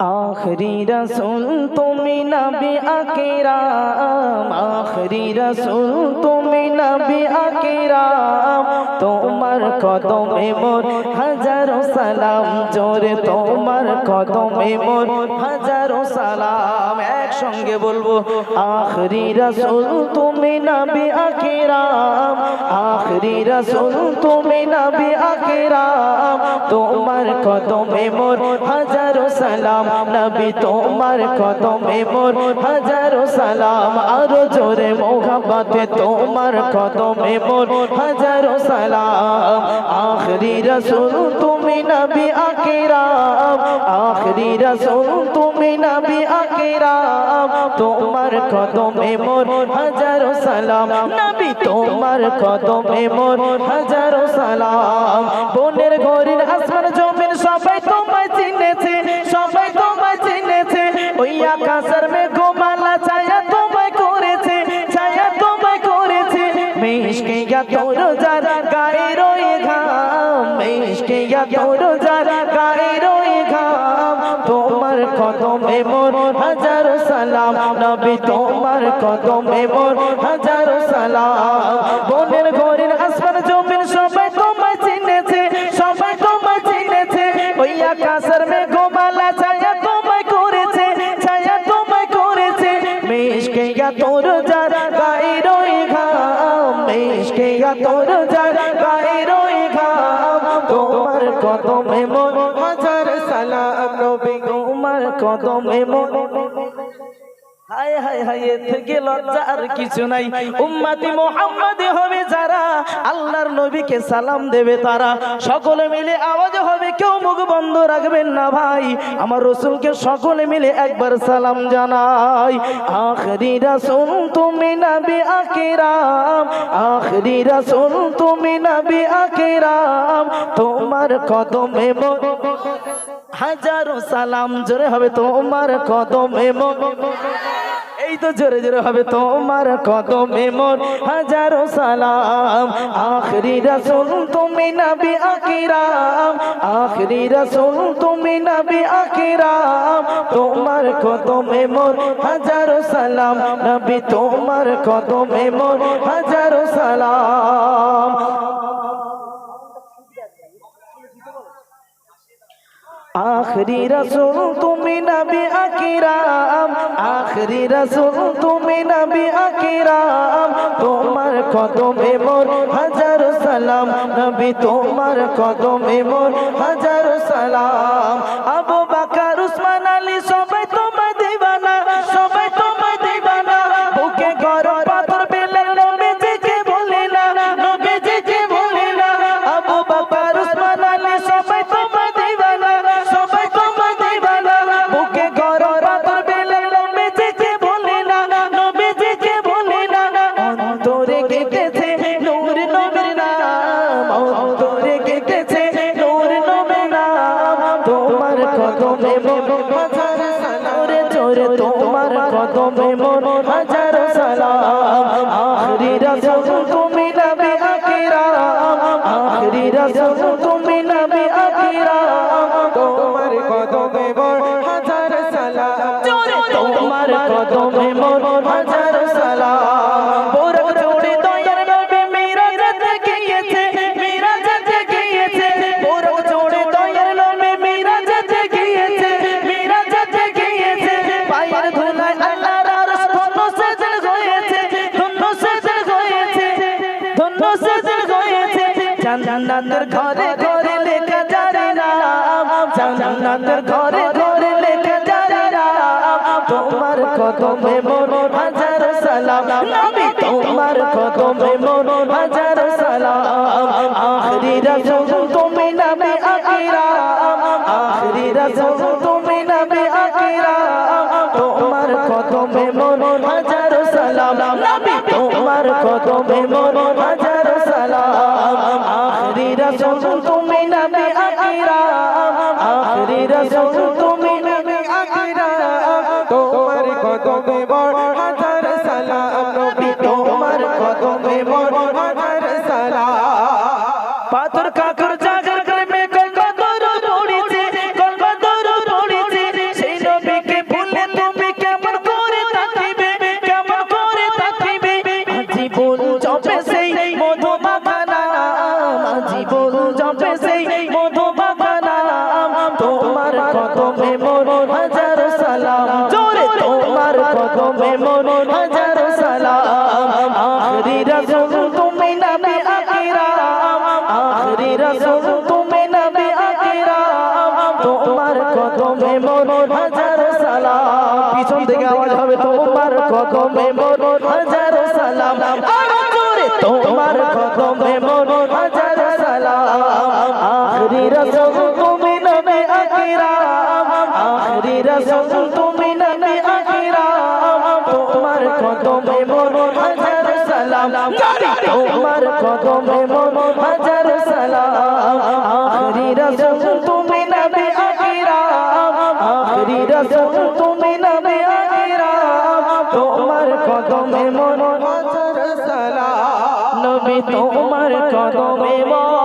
আখরি রসুল তুমি নবী আকিরাম। আখরি রসুল তুমি নবী আকিরাম। তোমার কদমে মোর হাজারো সালাম, জোরে তোমার কদমে মোর হাজারো সালাম। একসঙ্গে বলব, আখরি রসুল তুমি নবী আকিরাম। আখরি রসুল, তুমি নবী আকরাম তোমার কদমে মোর হাজারো সালাম। নবী তোমার কদমে মোর হাজারো সালাম। আরও জোরে মোহাম্মতে তোমার কদমে মোর হাজারো সালাম। আখরি রসুল, তুমি নবী আকিরাম। আখরি রসুল, তুমি নবী আকিরাম। তোমার কদমে মোর হাজারো সালাম। নবী, তোমার কদমে মোর হাজারো সালাম। বনের গরির আসমান তোর যার গায়ে রয়ে ঘাম। মেশকে গা তোর যার গায়ে রয়ে ঘাম। তোমার কদমে মোর হাজারো সালাম। নবী, তোমার কদমে মোর হাজারো সালাম। বনের ঘরের আসমান, জমিন সবাই তোমায় চিনেছে, সবাই তোমায় চিনেছে। ওই আকাশের মে গোমালা ছায়া তোমায় করেছে, ছায়া তোমায় করেছে। মেশকে তোর যার গায়ে তোর তোমার কদমে মন, হাজার সালাম নবী, তোমার কদমে মন। কিছু নাই। হবে যারা, আল্লাহর নবীকে সালাম দেবে তারা। সকলে মিলে আওয়াজ হবে, কেউ বন্ধ রাখবেন না ভাই। আমার রসুলকে সকলে মিলে একবার সালাম জানাই। আখরি রাসূল তুমি নবী আকিরাম। আখরি রাসূল তুমি নবী আকিরাম। তোমার কদমে হাজারো সালাম। জোরে হবে তোমার কদমে মোর এই তো জোরে জোরে হবে তোমার কদমে মোর হাজারো সালাম। আখরি রাসূল তুমি নবী আকিরাম। আখরি রাসূল তুমি নবী আকিরাম। তোমার কদমে মোর হাজারো সালাম। নবী তোমার কদমে মোর হাজারো সালাম। আখরি রসুল তুমি নবী আকিরাম, আখরি রসুল তুমি নবী আকিরাম, তোমার কদমে মোর হাজার সালাম, নবী তোমার কদমে মোর হাজার সালাম। আবু সালাম তোমার কদমে জান্নাতের ঘরে ঘরে লেখা যারে নাম। জান্নাতের ঘরে ঘরে লেখা যারে নাম। তোমার কদমে মোর হাজার সালাম। নবী তোমার কদমে মোর হাজার সালাম। আখরি রাসূল তুমি নবী আকিরাম আখরি রাসূল তুমি নবী আখিরা, আখরি রসুল তুমি আখিরা। তোমার কদমে বড় হাজার সালাম, নবী তোমার কদমে বড় হাজার সালাম। পাথর কাকর জাগর গরমে কদর পড়েছে কদর পড়েছে। সেই নবীকে ভুলে তুমি কেমন করে থাকিবে কেমন করে থাকিবে জীবন কদমে মোর হাজার সালাম। আখরি রাসূল তুমি নবী আকরাম আখরি রাসূল তুমি নবী আকরাম তোমার কদমে মোর হাজার সালাম। পিছন থেকে আওয়াজ হবে, তোমার কদমে মোর হাজার সালাম। আরও জোরে তোমার কদমে মোর হাজার সালাম। আখরি রাসূল তুমি নবী আকরাম আখরি রাসূল কদমে মোর হাজার সালাম। তোমার কদমে মোর হাজার সালাম। আখরি রাসূল তুমি নবী আকরাম আখরি রাসূল তুমি নবী আকরাম তোমার কদমে মোর হাজার সালাম। নবী, তোমার কদমে মোর